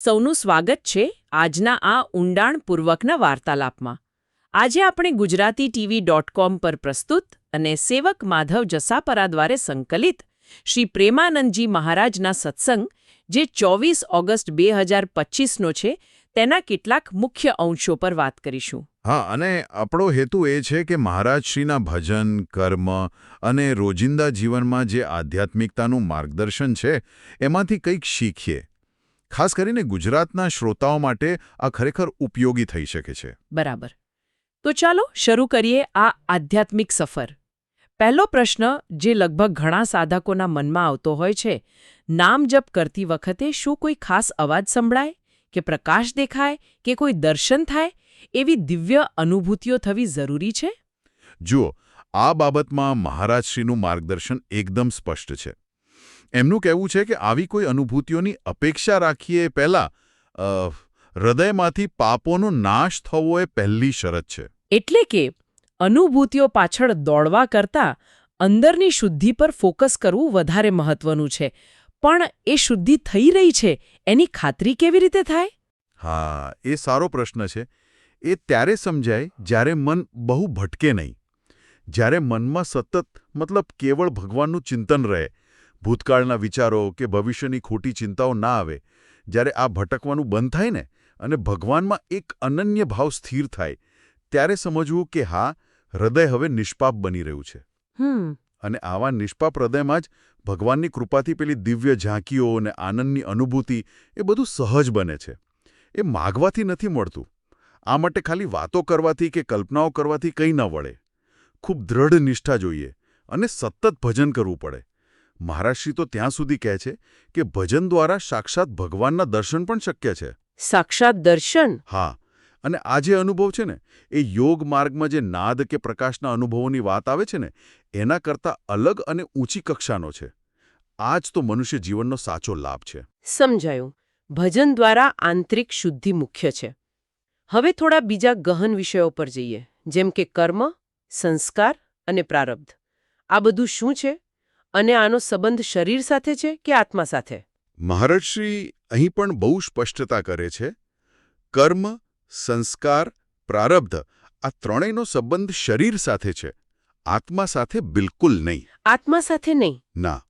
સૌનું સ્વાગત છે આજના આ ઊંડાણપૂર્વકના વાર્તાલાપમાં. આજે આપણે ગુજરાતી ટીવી ડોટ કોમ પર પ્રસ્તુત અને સેવક માધવ જસાપરા દ્વારે સંકલિત શ્રી પ્રેમાનંદજી મહારાજના સત્સંગ, જે ચોવીસ ઓગસ્ટ બે હજાર પચીસનો છે, તેના કેટલાક મુખ્ય અંશો પર વાત કરીશું. હા, અને આપણો હેતુ એ છે કે મહારાજશ્રીના ભજન, કર્મ અને રોજિંદા જીવનમાં જે આધ્યાત્મિકતાનું માર્ગદર્શન છે, એમાંથી કંઈક શીખીએ. ખાસ કરીને ગુજરાતના શ્રોતાઓ માટે આ ખરેખર ઉપયોગી થઈ શકે છે. બરાબર. તો ચાલો શરૂ કરીએ આ આધ્યાત્મિક સફર. પહેલો પ્રશ્ન જે લગભગ ઘણા સાધકોના મનમાં આવતો હોય છે નામ જપ કરતી વખતે શું કોઈ ખાસ અવાજ સંભળાય? કે પ્રકાશ દેખાય? કે કોઈ દર્શન થાય? એવી દિવ્ય અનુભૂતિઓ થવી જરૂરી છે? જુઓ આ બાબતમાં મહારાજશ્રીનું માર્ગદર્શન એકદમ સ્પષ્ટ છે. એમનું કહેવું છે કે આવી કોઈ અનુભૂતિઓની અપેક્ષા રાખીએ પહેલાં અ, હૃદયમાંથી પાપોનો નાશ થવો એ પહેલી શરત છે. એટલે કે અનુભૂતિઓ પાછળ દોડવા કરતાં અંદરની શુદ્ધિ પર ફોકસ કરવું વધારે મહત્વનું છે. પણ એ શુદ્ધિ થઈ રહી છે એની ખાતરી કેવી રીતે થાય? હા એ સારો પ્રશ્ન છે. એ ત્યારે સમજાય જ્યારે મન બહુ ભટકે નહીં. જ્યારે મનમાં સતત મતલબ કેવળ ભગવાનનું ચિંતન રહે ભૂતકાળના વિચારો કે ભવિષ્યની ખોટી ચિંતાઓ ના આવે જ્યારે આ ભટકવાનું બંધ થાય ને અને ભગવાનમાં એક અનન્ય ભાવ સ્થિર થાય ત્યારે સમજવું કે હા હૃદય હવે નિષ્પાપ બની રહ્યું છે. અને આવા નિષ્પાપ હૃદયમાં જ ભગવાનની કૃપાથી પેલી દિવ્ય ઝાંકીઓ અને આનંદની અનુભૂતિ એ બધું સહજ બને છે. એ માગવાથી નથી મળતું. આ માટે ખાલી વાતો કરવાથી કે કલ્પનાઓ કરવાથી કંઈ ન વળે. ખૂબ દ્રઢ નિષ્ઠા જોઈએ અને સતત ભજન કરવું પડે. મહારાજશ્રી તો ત્યાં સુધી કહે છે કે ભજન દ્વારા સાક્ષાત ભગવાનના દર્શન પણ શક્ય છે. સાક્ષાત દર્શન? હા અને આ જે અનુભવ છે ને એ યોગ માર્ગમાં જે નાદ કે પ્રકાશના અનુભવોની વાત આવે છે ને એના કરતાં અલગ અને ઊંચી કક્ષાનો છે. આ જ તો મનુષ્ય જીવનનો સાચો લાભ છે. સમજાયું. ભજન દ્વારા આંતરિક શુદ્ધિ મુખ્ય છે. હવે થોડા બીજા ગહન વિષયો પર જઈએ જેમ કે કર્મ સંસ્કાર અને પ્રારબ્ધ. આ બધું શું છે? અને આનો સંબંધ શરીર સાથે છે કે આત્મા સાથે? મહારાજશ્રી અહીં પણ બહુ સ્પષ્ટતા કરે છે. કર્મ સંસ્કાર પ્રારબ્ધ આ ત્રણેયનો સંબંધ શરીર સાથે છે. આત્મા સાથે બિલકુલ નહીં. આત્મા સાથે નહીં? ના.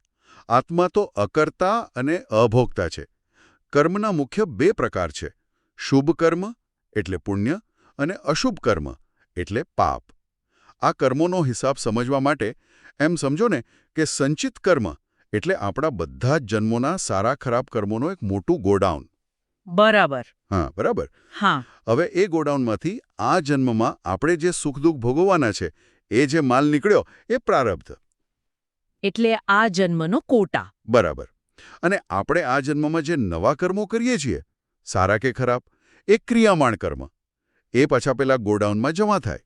આત્મા તો અકર્તા અને અભોગતા છે. કર્મના મુખ્ય બે પ્રકાર છે. શુભ કર્મ એટલે પુણ્ય અને અશુભ કર્મ એટલે પાપ. આ કર્મોનો હિસાબ સમજવા માટે એમ સમજો ને કે સંચિત કર્મ એટલે આપણા બધા જ જન્મોના સારા ખરાબ કર્મોનો એક મોટું ગોડાઉન. બરાબર. હા બરાબર. હા. હવે એ ગોડાઉનમાંથી આ જન્મમાં આપણે જે સુખ દુઃખ ભોગવવાના છે એ જે માલ નીકળ્યો એ પ્રારબ્ધ. એટલે આ જન્મનો કોટા. બરાબર. અને આપણે આ જન્મમાં જે નવા કર્મો કરીએ છીએ સારા કે ખરાબ એ ક્રિયામાણ કર્મ એ પાછા પેલા ગોડાઉનમાં જમા થાય.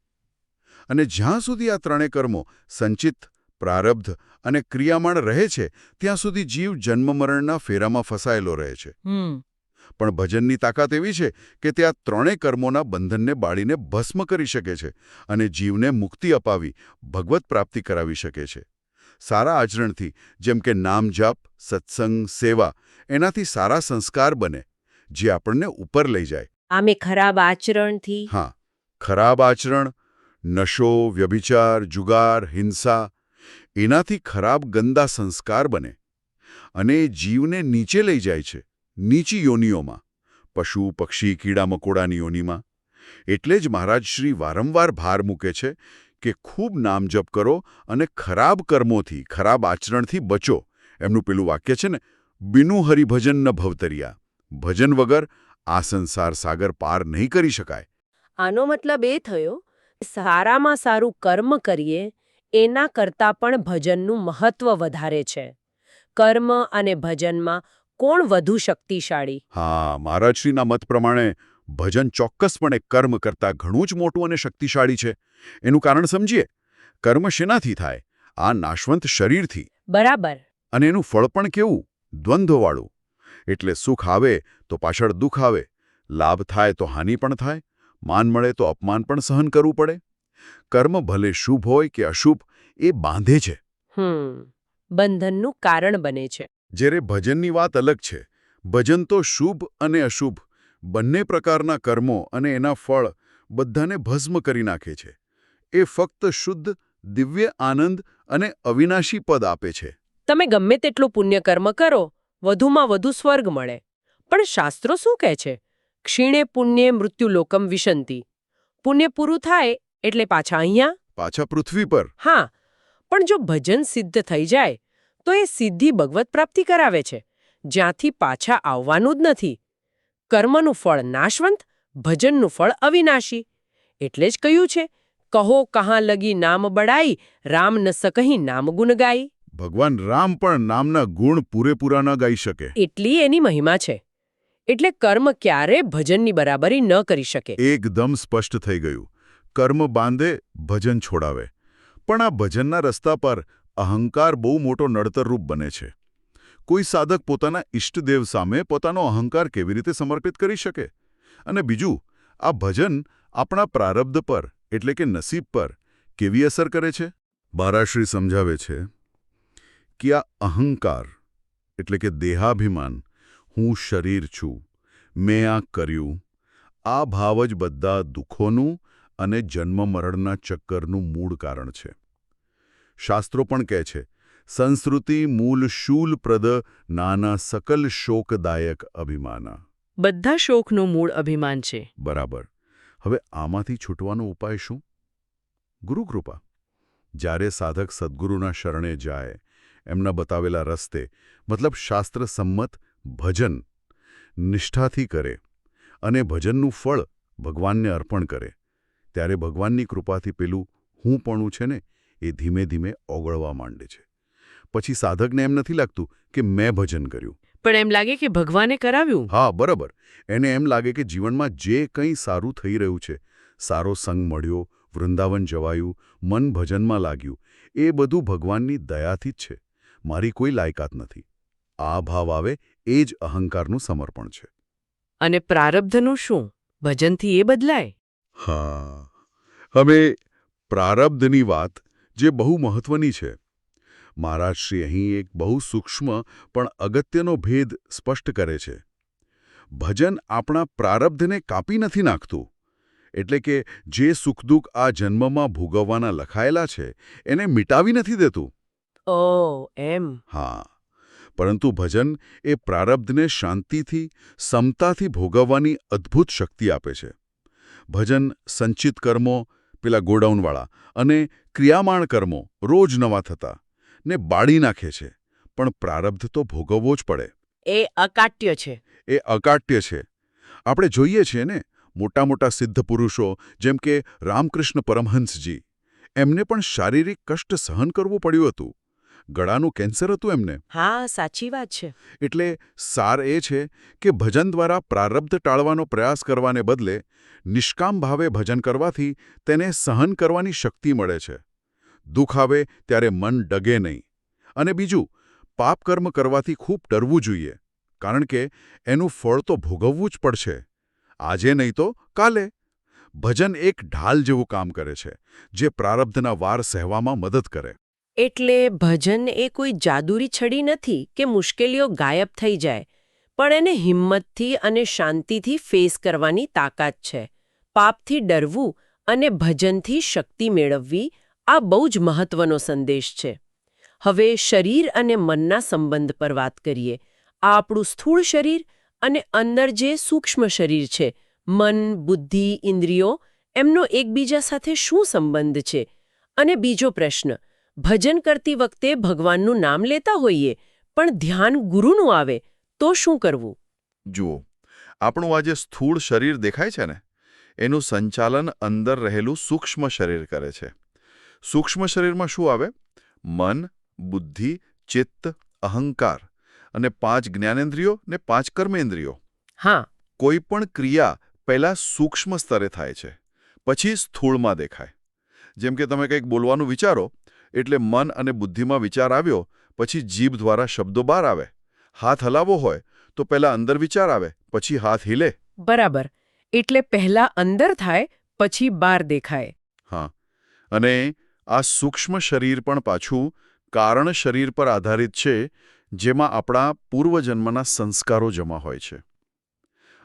અને જ્યાં સુધી આ ત્રણેય કર્મો સંચિત પ્રારબ્ધ અને ક્રિયામાણ રહે છે ત્યાં સુધી જીવ જન્મ મરણના ફેરામાં ફસાયેલો રહે છે. પણ ભજનની તાકાત એવી છે કે તે આ ત્રણેય કર્મોના બંધનને બાળીને ભસ્મ કરી શકે છે અને જીવને મુક્તિ અપાવી ભગવત પ્રાપ્તિ કરાવી શકે છે. સારા આચરણથી જેમ કે નામ જાપ સત્સંગ સેવા એનાથી સારા સંસ્કાર બને જે આપણને ઉપર લઈ જાય. આમે ખરાબ આચરણથી? હા ખરાબ આચરણ નશો વ્યભિચાર જુગાર હિંસા એનાથી ખરાબ ગંદા સંસ્કાર બને અને જીવને નીચે લઈ જાય છે, નીચી યોનિઓમાં, પશુ, પક્ષી, કીડા મકોડાની યોનિમાં. એટલે જ મહારાજ શ્રી વારંવાર ભાર મૂકે છે કે ખૂબ નામ જપ કરો અને ખરાબ કર્મોથી, ખરાબ આચરણથી બચો. એમનું પેલું વાક્ય છે ને, બિનુ હરિભજન ન ભવતરિયા. ભજન વગર આ સંસાર સાગર પાર નહીં કરી શકાય. આનો મતલબ એ થયો સારામાં સારું કર્મ કરીએ એના કરતાં પણ ભજનનું મહત્વ વધારે છે. કર્મ અને ભજનમાં કોણ વધુ શક્તિશાળી? હા મહારાજશ્રીના મત પ્રમાણે ભજન ચોક્કસપણે કર્મ કરતાં ઘણું જ મોટું અને શક્તિશાળી છે. એનું કારણ સમજીએ. કર્મ શેનાથી થાય? આ નાશવંત શરીરથી. બરાબર. અને એનું ફળ પણ કેવું? દ્વંદ્વવાળું. એટલે સુખ આવે તો પાછળ દુઃખ આવે. લાભ થાય તો હાનિ પણ થાય. માન મળે તો અપમાન પણ સહન કરવું પડે. કર્મ ભલે શુભ હોય કે અશુભ એ બાંધે છે. હમ બંધનનું કારણ બને છે. જ્યારે ભજનની વાત અલગ છે ભજન તો શુભ અને અશુભ બંને પ્રકારના કર્મો અને એના ફળ બધાને ભસ્મ કરી નાખે છે. એ ફક્ત શુદ્ધ દિવ્ય આનંદ અને અવિનાશી પદ આપે છે. તમે ગમે તેટલું પુણ્યકર્મ કરો વધુમાં વધુ સ્વર્ગ મળે. પણ શાસ્ત્રો શું કહે છે? ક્ષીણે પુણ્યે મૃત્યુલોકમ વિશંતિ. પુણ્ય પૂરું થાય એટલે પાછા અહીંયા? પાછા પૃથ્વી પર. હા પણ જો ભજન સિદ્ધ થઈ જાય તો એ સિદ્ધિ ભગવત પ્રાપ્તિ કરાવે છે. જ્યાંથી પાછા આવવાનું જ નથી. કર્મનું ફળ નાશવંત ભજનનું ફળ અવિનાશી. એટલે જ કહ્યું છે કહો કહાં લગી નામ બડાઈ રામ ન સકહી નામ ગુણ ગાઈ. ભગવાન રામ પણ નામના ગુણ પૂરેપૂરા ન ગાઈ શકે. એટલી એની મહિમા છે. એટલે કર્મ ક્યારે ભજનની બરાબરી ન કરી શકે. એકદમ સ્પષ્ટ થઈ ગયું. કર્મ બાંધે, ભજન છોડાવે. પણ આ ભજનના રસ્તા પર અહંકાર બહુ મોટો નડતરરૂપ બને છે. કોઈ સાધક પોતાના ઇષ્ટદેવ સામે પોતાનો અહંકાર કેવી રીતે સમર્પિત કરી શકે? અને બીજું, આ ભજન આપણા પ્રારબ્ધ પર, એટલે કે નસીબ પર, કેવી અસર કરે છે? બારાશ્રી સમજાવે છે કે આ અહંકાર, એટલે કે દેહાભિમાન, હું શરીર છું, મેં આ કર્યું, આ ભાવ જ બધા દુઃખોનું અને જન્મ-મરણના ચક્કરનું મૂળ કારણ છે. શાસ્ત્રો પણ કહે છે સંસ્કૃતિ મૂલ શૂલપ્રદ નાના સકલ શોકદાયક અભિમાના. બધા શોકનું મૂળ અભિમાન છે. બરાબર. હવે આમાંથી છૂટવાનો ઉપાય શું? ગુરુકૃપા. જ્યારે સાધક સદ્ગુરુના શરણે જાય એમના બતાવેલા રસ્તે મતલબ શાસ્ત્ર સંમત ભજન નિષ્ઠાથી કરે અને ભજનનું ફળ ભગવાનને અર્પણ કરે. ત્યારે ભગવાનની કૃપાથી પેલું હું પણ છે ને એ ધીમે ધીમે ઓગળવા માંડે છે. પછી સાધકને એમ નથી લાગતું કે મેં ભજન કર્યું. પણ એમ લાગે કે ભગવાને કરાવ્યું? હા બરાબર. એને એમ લાગે કે જીવનમાં જે કંઈ સારું થઈ રહ્યું છે સારો સંગ મળ્યો વૃંદાવન જવાયું મન ભજનમાં લાગ્યું એ બધું ભગવાનની દયાથી જ છે. મારી કોઈ લાયકાત નથી. આ ભાવ આવે એ જ અહંકારનું સમર્પણ છે. અને પ્રારબ્ધનું શું? ભજનથી એ બદલાય? હા. હવે પ્રારબ્ધની વાત જે બહુ મહત્વની છે. મહારાજશ્રી અહીં એક બહુ સૂક્ષ્મ પણ અગત્યનો ભેદ સ્પષ્ટ કરે છે. ભજન આપણા પ્રારબ્ધને કાપી નથી નાખતું. એટલે કે જે સુખદુઃખ આ જન્મમાં ભોગવવાના લખાયેલા છે એને મિટાવી નથી દેતું. ઓ એમ. હા. પરંતુ ભજન એ પ્રારબ્ધને શાંતિથી સમતાથી ભોગવવાની અદ્ભુત શક્તિ આપે છે. ભજન સંચિત કર્મો પેલા ગોડાઉનવાળા અને ક્રિયામાણ કર્મો રોજ નવા થતા ને બાળી નાખે છે. પણ પ્રારબ્ધ તો ભોગવવો જ પડે. એ અકાટ્ય છે. એ અકાટ્ય છે. આપણે જોઈએ છીએ ને મોટા મોટા સિદ્ધ પુરુષો જેમ કે રામકૃષ્ણ પરમહંસજી એમને પણ શારીરિક કષ્ટ સહન કરવું પડ્યું હતું. ગળાનું કેન્સર હતું એમને? હા સાચી વાત છે. એટલે સાર એ છે કે ભજન દ્વારા પ્રારબ્ધ ટાળવાનો પ્રયાસ કરવાને બદલે નિષ્કામ ભાવે ભજન કરવાથી તેને સહન કરવાની શક્તિ મળે છે. દુઃખ આવે ત્યારે મન ડગે નહીં. અને બીજું પાપ કર્મ કરવાથી ખૂબ ડરવું જોઈએ કારણ કે એનું ફળ તો ભોગવવું જ પડશે. આજે નહીં તો કાલે. ભજન એક ઢાલ જેવું કામ કરે છે જે પ્રારબ્ધના વાર સહેવામાં મદદ કરે. એટલે ભજન એ કોઈ જાદુરી છડી નથી કે મુશ્કેલીઓ ગાયબ થઈ જાય, પણ એને હિંમતથી અને શાંતિથી ફેસ કરવાની તાકાત છે. પાપથી ડરવું અને ભજનથી શક્તિ મેળવવી આ બહુ જ મહત્વનો સંદેશ છે. હવે શરીર અને મનના સંબંધ પર વાત કરીએ. આ આપણું સ્થૂળ શરીર અને અંદર જે સૂક્ષ્મ શરીર છે, મન, બુદ્ધિ, ઇન્દ્રિયો, એમનો એકબીજા સાથે શું સંબંધ છે? અને બીજો પ્રશ્ન ભજન કરતી વખતે ભગવાનનું નામ લેતા હોઈએ પણ ધ્યાન ગુરુનું આવે તો શું કરવું? જુઓ આપણું આ જે સ્થૂળ શરીર દેખાય છે ને એનું સંચાલન અંદર રહેલું સૂક્ષ્મ શરીર કરે છે. સૂક્ષ્મ શરીરમાં શું આવે? મન બુદ્ધિ ચિત્ત અહંકાર અને પાંચ જ્ઞાનેન્દ્રિયો ને પાંચ કર્મેન્દ્રિયો. હા. કોઈ પણ ક્રિયા પહેલા સૂક્ષ્મ સ્તરે થાય છે પછી સ્થૂળમાં દેખાય. જેમ કે તમે કંઈક બોલવાનું વિચારો એટલે મન અને બુદ્ધિમાં વિચાર આવ્યો પછી જીભ દ્વારા શબ્દો બહાર આવે. હાથ હલાવવો હોય તો પહેલા અંદર વિચાર આવે પછી હાથ हिले બરાબર. એટલે પહેલા અંદર થાય પછી બહાર દેખાય. હા. અને આ સૂક્ષ્મ શરીર પણ પાછું કારણ શરીર પર આધારિત છે જેમાં આપણા પૂર્વજન્મના સંસ્કારો જમા હોય છે.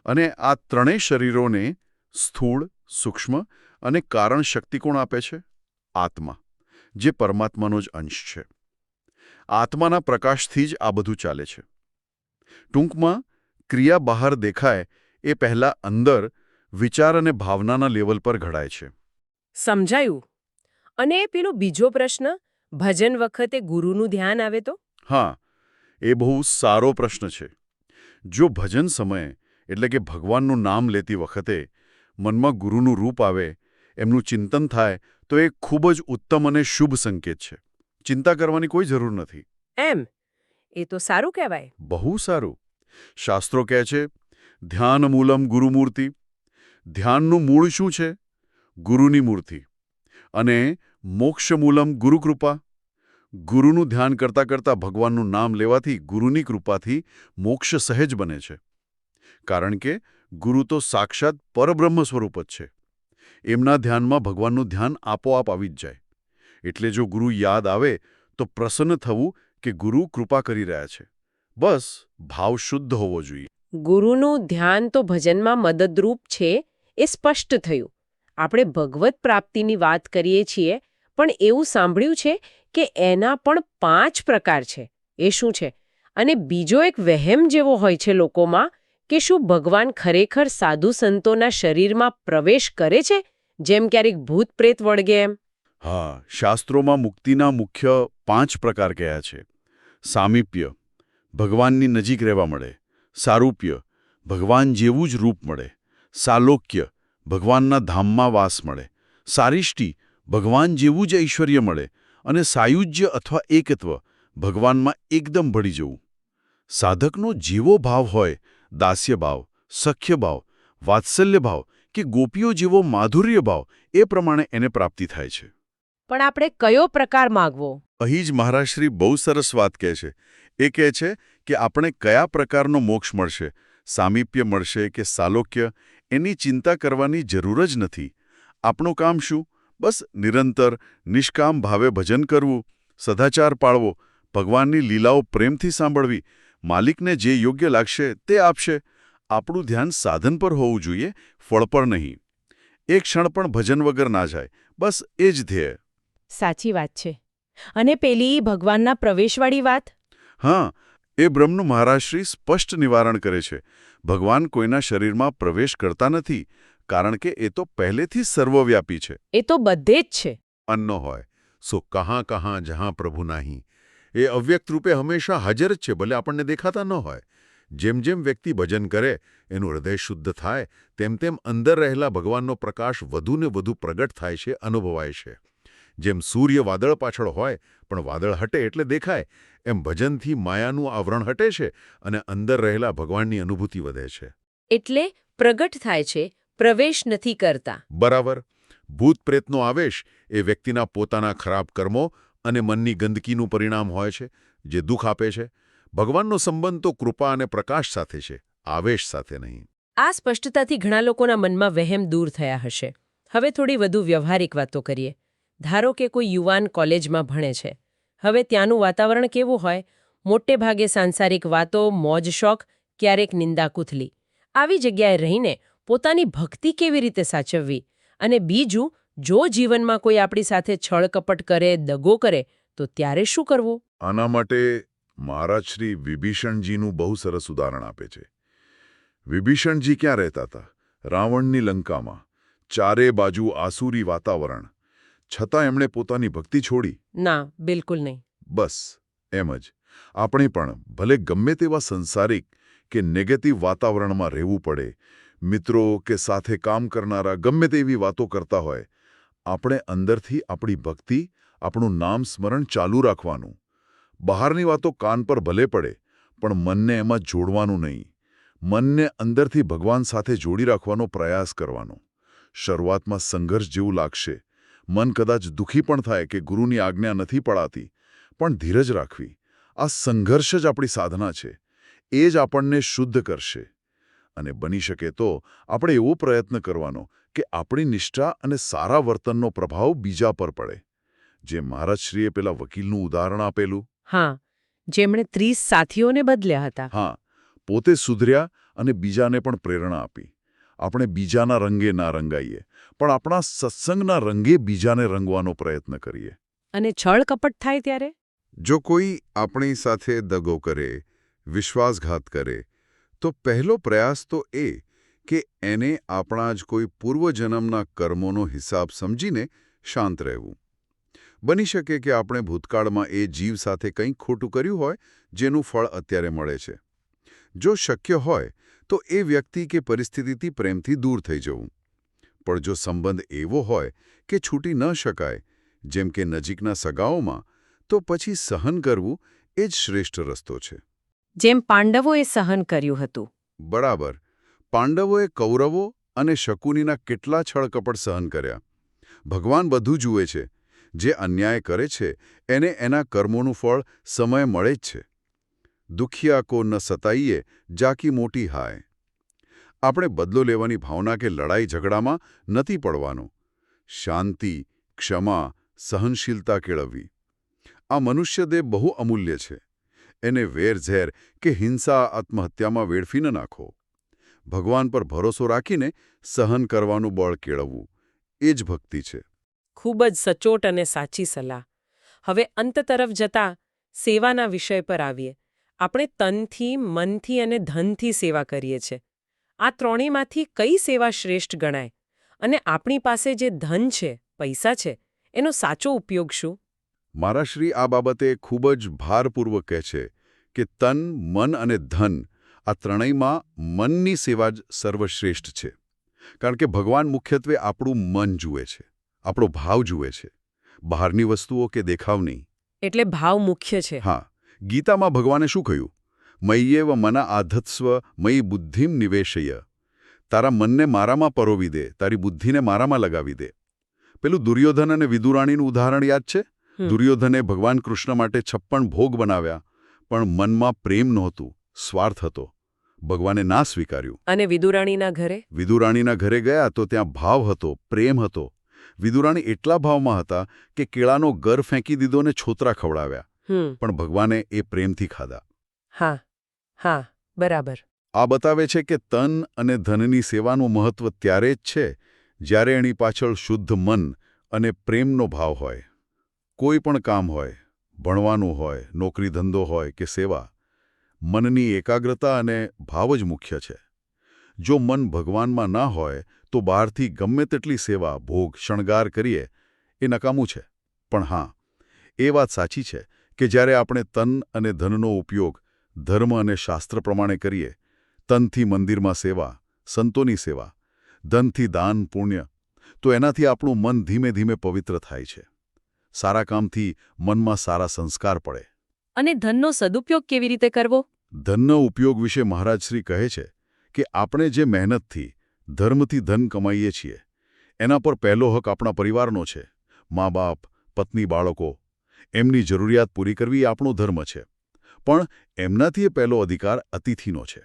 અને આ ત્રણેય શરીરોને સ્થૂળ સૂક્ષ્મ અને કારણ શક્તિ કોણ આપે છે? આત્મા. જે પરમાત્માનો જ અંશ છે. આત્માના પ્રકાશથી જ આ બધું ચાલે છે. ટૂંકમાં ક્રિયા બહાર દેખાય એ પહેલા અંદર વિચાર અને ભાવનાના લેવલ પર ઘડાય છે. સમજાયું? અને પેલો બીજો પ્રશ્ન ભજન વખતે ગુરુનું ધ્યાન આવે તો? હા એ બહુ સારો પ્રશ્ન છે. જો ભજન સમયે એટલે કે ભગવાનનું નામ લેતી વખતે મનમાં ગુરુનું રૂપ આવે એમનું ચિંતન થાય તો એ ખૂબ જ ઉત્તમ અને શુભ સંકેત છે. ચિંતા કરવાની કોઈ જરૂર નથી. એમ? એ તો સારું કહેવાય. બહુ સારું. શાસ્ત્રો કહે છે ધ્યાન મૂલમ ગુરુમૂર્તિ. ધ્યાનનું મૂળ શું છે? ગુરુની મૂર્તિ. અને મોક્ષ મૂલમ ગુરુકૃપા. ગુરુનું ધ્યાન કરતાં કરતાં ભગવાનનું નામ લેવાથી ગુરુની કૃપાથી મોક્ષ સહેજ બને છે. કારણ કે ગુરુ તો સાક્ષાત પરબ્રહ્મ સ્વરૂપ જ છે. એમના ધ્યાનમાં ભગવાનનું ધ્યાન આપોઆપ આવી જ જાય. એટલે જો ગુરુ યાદ આવે, તો પ્રસન્ન થવું કે ગુરુ કૃપા કરી રહ્યા છે. બસ, ભાવ શુદ્ધ હોવો જોઈએ. ગુરુનું ધ્યાન તો ભજનમાં મદદરૂપ છે, એ સ્પષ્ટ થયું. આપણે ભગવત પ્રાપ્તિની વાત કરીએ છીએ, પણ એવું સાંભળ્યું છે કે એના પણ પાંચ પ્રકાર છે. એ શું છે? અને બીજો એક વહેમ જેવો હોય છે લોકોમાં કે શું ભગવાન ખરેખર સાધુ સંતોના શરીરમાં પ્રવેશ કરે છે, જેમ ક્યારેક ભૂત પ્રેત વળગે એમ? હા, શાસ્ત્રોમાં મુક્તિના મુખ્ય પાંચ પ્રકાર કયા છે. સામીપ્ય, ભગવાનની નજીક રહેવા મળે. સારૂપ્ય, ભગવાન જેવું જ રૂપ મળે. સાલોક્ય, ભગવાનના ધામમાં વાસ મળે. સારિષ્ટિ, ભગવાન જેવું જ ઐશ્વર્ય મળે. અને સાયુજ્ય અથવા એકત્વ, ભગવાનમાં એકદમ ભળી જવું. સાધકનો જેવો ભાવ હોય દાસ્ય ભાવ સખ્ય ભાવ વાત્સલ્ય ભાવ કે ગોપીઓ જેવો માધુર્ય ભાવ એ પ્રમાણે એને પ્રાપ્તિ થાય છે. પણ આપણે કયો પ્રકાર માગવો? અહીં જ મહારાજશ્રી બહુ સરસ વાત કહે છે. એ કહે છે કે આપણે કયા પ્રકારનો મોક્ષ મળશે? સામીપ્ય મળશે કે સાલોક્ય? એની ચિંતા કરવાની જરૂર જ નથી. આપણું કામ શું? બસ નિરંતર નિષ્કામ ભાવે ભજન કરવું સદાચાર પાળવો ભગવાનની લીલાઓ પ્રેમથી સાંભળવી માલિકને જે યોગ્ય લાગશે તે આપશે. આપણું ધ્યાન સાધન પર હોવું જોઈએ ફળ પર નહીં. એક ક્ષણ પણ ભજન વગર ના જાય. બસ એ જ ધ્યેય. સાચી વાત છે. અને પેલી ભગવાનના પ્રવેશવાળી વાત? હા એ બ્રહ્મનું મહારાજશ્રી સ્પષ્ટ નિવારણ કરે છે. ભગવાન કોઈના શરીરમાં પ્રવેશ કરતા નથી કારણ કે એ તો પહેલેથી સર્વવ્યાપી છે. એ તો બધે જ છે. અન્ન હોય સો કહાં કહાં જહાં પ્રભુ નહીં. એ અવ્યક્ત રૂપે હંમેશા હાજર જ છે ભલે આપણને દેખાતા ન હોય. જેમ જેમ વ્યક્તિ ભજન કરે એનું હૃદય શુદ્ધ થાય તેમ તેમ અંદર રહેલા ભગવાનનો પ્રકાશ વધુને વધુ પ્રગટ થાય છે અનુભવાય છે. જેમ સૂર્ય વાદળ પાછળ હોય પણ વાદળ હટે એટલે દેખાય એમ ભજનથી માયાનું આવરણ હટે છે અને અંદર રહેલા ભગવાનની અનુભૂતિ વધે છે. એટલે પ્રગટ થાય છે પ્રવેશ નથી કરતા. બરાબર. ભૂત પ્રેતનો આવેશ એ વ્યક્તિના પોતાના ખરાબ કર્મો અને મનની ગંદકીનું પરિણામ હોય છે, જે દુઃખ આપે છે. ભગવાનનો સંબંધ તો કૃપા અને પ્રકાશ સાથે છે, આવેશ સાથે નહીં. આ સ્પષ્ટતાથી ઘણા લોકોના મનમાં વહેમ દૂર થયા હશે. હવે થોડી વધુ વ્યવહારિક વાતો કરીએ. ધારો કે કોઈ યુવાન કોલેજમાં ભણે છે. હવે ત્યાંનું વાતાવરણ કેવું હોય? મોટે ભાગે સાંસારિક વાતો, મોજ, શોખ, ક્યારેક નિંદા કૂથલી. આવી જગ્યાએ રહીને પોતાની ભક્તિ કેવી રીતે સાચવવી? અને બીજું જો જીવનમાં કોઈ આપણી સાથે છળકપટ કરે દગો કરે તો ત્યારે શું કરવું? આના માટે મહારાજ શ્રી વિભીષણજીનું બહુ સરસ ઉદાહરણ આપે છે. વિભીષણજી ક્યાં રહેતા હતા? રાવણની લંકામાં. ચારે બાજુ આસુરી વાતાવરણ. છતાં એમણે પોતાની ભક્તિ છોડી. ના બિલકુલ નહીં. બસ એમ જ. આપણે પણ ભલે ગમે તેવા સંસારિક કે નેગેટિવ વાતાવરણમાં રહેવું પડે મિત્રો કે સાથે કામ કરનારા ગમે તેવી વાતો કરતા હોય આપણે અંદરથી આપણી ભક્તિ, આપણું નામ સ્મરણ ચાલુ રાખવાનું. બહારની વાતો કાન પર ભલે પડે, પણ મનને એમાં જોડવાનું નહીં. મનને અંદરથી ભગવાન સાથે જોડી રાખવાનો પ્રયાસ કરવાનો. શરૂઆતમાં સંઘર્ષ જેવું લાગશે. મન કદાચ દુઃખી પણ થાય કે ગુરુની આજ્ઞા નથી પડાતી, પણ ધીરજ રાખવી. આ સંઘર્ષ જ આપણી સાધના છે. એ જ આપણને શુદ્ધ કરશે. અને બની શકે તો આપણે એવો પ્રયત્ન કરવાનો કે આપણી નિષ્ઠા અને સારા વર્તનનો પ્રભાવ બીજા પર પડે. જે મહારાજશ્રીએ પેલા વકીલનું ઉદાહરણ આપેલું. હા જેમણે ત્રીસ સાથીઓને બદલ્યા હતા. હા પોતે સુધર્યા અને બીજાને પણ પ્રેરણા આપી. આપણે બીજાના રંગે ના રંગાઈએ પણ આપણા સત્સંગના રંગે બીજાને રંગવાનો પ્રયત્ન કરીએ. અને છળ કપટ થાય ત્યારે? જો કોઈ આપણી સાથે દગો કરે વિશ્વાસઘાત કરે તો પહેલો પ્રયાસ તો એ કે એને આપણા જ કોઈ પૂર્વજન્મના કર્મોનો હિસાબ સમજીને શાંત રહેવું. બની શકે કે આપણે ભૂતકાળમાં એ જીવ સાથે કંઈક ખોટું કર્યું હોય જેનું ફળ અત્યારે મળે છે. જો શક્ય હોય તો એ વ્યક્તિ કે પરિસ્થિતિથી પ્રેમથી દૂર થઈ જવું. પણ જો સંબંધ એવો હોય કે છૂટી ન શકાય જેમ કે નજીકના સગાઓમાં તો પછી સહન કરવું એ જ શ્રેષ્ઠ રસ્તો છે. જેમ પાંડવોએ સહન કર્યું હતું. બરાબર. પાંડવોએ કૌરવો અને શકુનીના કેટલા છળકપટ સહન કર્યા. ભગવાન બધું જુએ છે. જે અન્યાય કરે છે, એને એના કર્મોનું ફળ સમય મળે જ છે. દુખિયા કો ન સતાઈએ, જાકી મોટી હાય. આપણે બદલો લેવાની ભાવના કે લડાઈ ઝઘડામાં નથી પડવાનો. શાંતિ, ક્ષમા, સહનશીલતા કેળવવી. આ મનુષ્યદેહ બહુ અમૂલ્ય છે. એને વેરઝેર કે હિંસા, આત્મહત્યામાં વેડફી ન નાખો. ભગવાન પર ભરોસો રાખીને સહન કરવાનું બળ કેળવવું. એ જ ભક્તિ છે. ખૂબ જ સચોટ અને સાચી સલાહ. હવે અંત તરફ જતા સેવાના વિષય પર આવીએ. આપણે તનથી મનથી અને ધનથી સેવા કરીએ છીએ. આ ત્રણેયમાંથી કઈ સેવા શ્રેષ્ઠ ગણાય? અને આપણી પાસે જે ધન છે પૈસા છે એનો સાચો ઉપયોગ શું? મારા શ્રી આ બાબતે ખૂબ જ ભારપૂર્વક કહે છે કે તન મન અને ધન આ ત્રણેયમાં મનની સેવા જ સર્વશ્રેષ્ઠ છે. કારણ કે ભગવાન મુખ્યત્વે આપણું મન જુએ છે આપણો ભાવ જુએ છે બહારની વસ્તુઓ કે દેખાવ નહીં. એટલે ભાવ મુખ્ય છે. હા ગીતામાં ભગવાને શું કહ્યું? મય્યેવ મના આધત્સ્વ મયી બુદ્ધિમ નિવેશય. તારા મનને મારામાં પરોવી દે તારી બુદ્ધિને મારામાં લગાવી દે. પેલું દુર્યોધન અને વિદુરાણીનું ઉદાહરણ યાદ છે? દુર્યોધને ભગવાન કૃષ્ણ માટે છપ્પન ભોગ બનાવ્યા પણ મનમાં પ્રેમ નહોતું સ્વાર્થ હતો. ભગવાને ના સ્વીકાર્યું. અને વિદુરાણીના ઘરે? વિદુરાણીના ઘરે ગયા તો ત્યાં ભાવ હતો પ્રેમ હતો. વિદુરાણી એટલા ભાવમાં હતા કે કેળાનો ગર ફેંકી દીધો ને છોતરા ખવડાવ્યા. પણ ભગવાને એ પ્રેમથી ખાધા. હા હા બરાબર. આ બતાવે છે કે તન અને ધનની સેવાનું મહત્વ ત્યારે જ છે જ્યારે એની પાછળ શુદ્ધ મન અને પ્રેમનો ભાવ હોય. કોઈ પણ કામ હોય ભણવાનું હોય નોકરી ધંધો હોય કે સેવા મનની એકાગ્રતા અને ભાવ જ મુખ્ય છે. જો મન ભગવાનમાં ના હોય, તો બહારથી ગમે તેટલી સેવા, ભોગ, શણગાર કરીએ, એ નકામું છે. પણ હા, એ વાત સાચી છે કે જ્યારે આપણે તન અને ધનનો ઉપયોગ ધર્મ અને શાસ્ત્ર પ્રમાણે કરીએ, તનથી મંદિરમાં સેવા, સંતોની સેવા, ધનથી દાન, પુણ્ય, તો એનાથી આપણું મન ધીમે ધીમે પવિત્ર થાય છે. સારા કામથી મનમાં સારા સંસ્કાર પડે. અને ધનનો સદુપયોગ કેવી રીતે કરવો? ધનનો ઉપયોગ વિશે મહારાજશ્રી કહે છે કે આપણે જે મહેનતથી, ધર્મથી ધન કમાઈએ છીએ, એના પર પહેલો હક આપણા પરિવારનો છે. મા બાપ, પત્ની, બાળકો, એમની જરૂરિયાત પૂરી કરવી આપણો ધર્મ છે. પણ એમનાથી એ પહેલો અધિકાર અતિથિનો છે.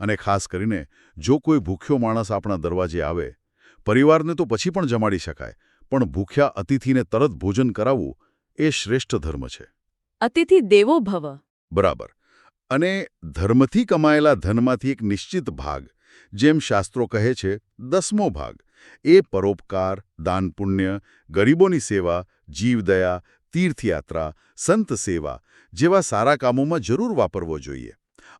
અને ખાસ કરીને, જો કોઈ ભૂખ્યો માણસ આપણા દરવાજે આવે, પરિવારને તો પછી પણ જમાડી શકાય, પણ ભૂખ્યા અતિથિને તરત ભોજન કરાવવું એ શ્રેષ્ઠ ધર્મ છે. અતિથિ દેવો ભવ. બરાબર. અને ધર્મથી કમાયેલા ધનમાંથી એક નિશ્ચિત ભાગ, જેમ શાસ્ત્રો કહે છે, દસમો ભાગ. એ પરોપકાર, દાન પુણ્ય, ગરીબોની સેવા જીવદયા તીર્થયાત્રા, સંત સેવા જેવા સારા કામોમાં જરૂર વાપરવો જોઈએ.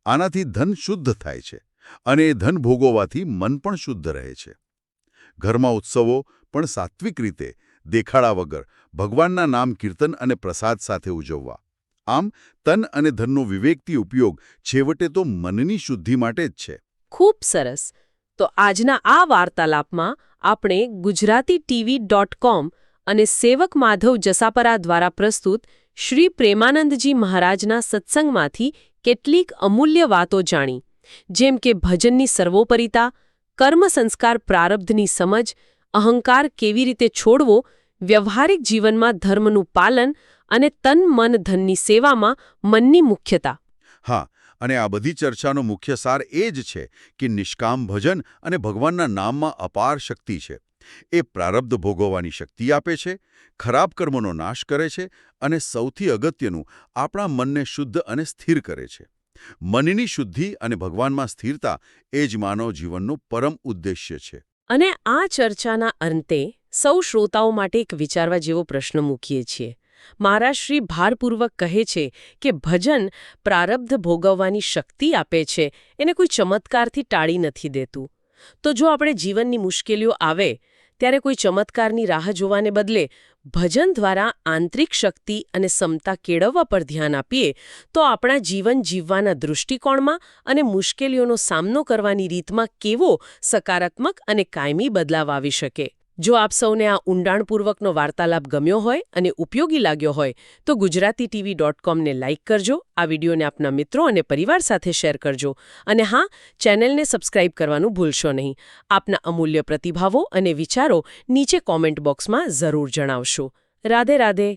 આનાથી ધન શુદ્ધ થાય છે અને એ ધન ભોગવવાથી મન પણ શુદ્ધ રહે છે. ઘરમાં ઉત્સવો પણ સાત્વિક રીતે, દેખાડા વગર, ભગવાનના નામ કીર્તન અને પ્રસાદ સાથે ઉજવવા. આમ તન અને ધનનો વિવેકથી ઉપયોગ છેવટે તો મનની શુદ્ધિ માટે જ છે. ખૂબ સરસ. તો આજના આ વાર્તાલાપમાં આપણે ગુજરાતી ટીવી ડોટ કોમ અને સેવક માધવ જસાપરા દ્વારા પ્રસ્તુત શ્રી પ્રેમાનંદજી મહારાજના સત્સંગમાંથી કેટલીક અમૂલ્ય વાતો જાણી. જેમ કે ભજનની સર્વોપરિતા, કર્મ સંસ્કાર પ્રારબ્ધની સમજ, અહંકાર કેવી રીતે છોડવો, વ્યવહારિક જીવનમાં ધર્મનું પાલન અને તન મન ધનની સેવામાં મનની મુખ્યતા. હા અને આ બધી ચર્ચાનો મુખ્ય સાર એ જ છે કે નિષ્કામ ભજન અને ભગવાનના નામમાં અપાર શક્તિ છે. એ પ્રારબ્ધ ભોગવવાની શક્તિ આપે છે ખરાબ કર્મોનો નાશ કરે છે અને સૌથી અગત્યનું આપણા મનને શુદ્ધ અને સ્થિર કરે છે. મનની શુદ્ધિ અને ભગવાનમાં સ્થિરતા એ જ માનવ જીવનનું પરમ ઉદ્દેશ્ય છે. અને આ ચર્ચાના અંતે સૌ શ્રોતાઓ માટે એક વિચારવા જેવો પ્રશ્ન મૂકીએ છીએ. મહારાજ શ્રી ભારપૂર્વક કહે છે કે ભજન પ્રારબ્ધ ભોગવવાની શક્તિ આપે છે, એને કોઈ ચમત્કારથી ટાળી નથી દેતું. તો જો આપણે જીવનની મુશ્કેલીઓ આવે, ત્યારે કોઈ ચમત્કારની રાહ જોવાને બદલે ભજન દ્વારા આંતરિક શક્તિ અને સમતા કેળવવા પર ધ્યાન આપીએ, તો આપણા જીવન જીવવાના દૃષ્ટિકોણમાં અને મુશ્કેલીઓનો સામનો કરવાની રીતમાં કેવો સકારાત્મક અને કાયમી બદલાવ આવી શકે? જો આપ સૌને આ ઊંડાણપૂર્વકનો વાર્તાલાપ ગમ્યો હોય અને ઉપયોગી લાગ્યો હોય, તો ગુજરાતી ટીવી ડોટ કોમને લાઇક કરજો, આ વિડીયોને આપના મિત્રો અને પરિવાર સાથે શેર કરજો અને હા, ચેનલને સબસ્ક્રાઇબ કરવાનું ભૂલશો નહીં. આપના અમૂલ્ય પ્રતિભાવો અને વિચારો નીચે કોમેન્ટ બોક્સમાં જરૂર જણાવશો. રાધે રાધે.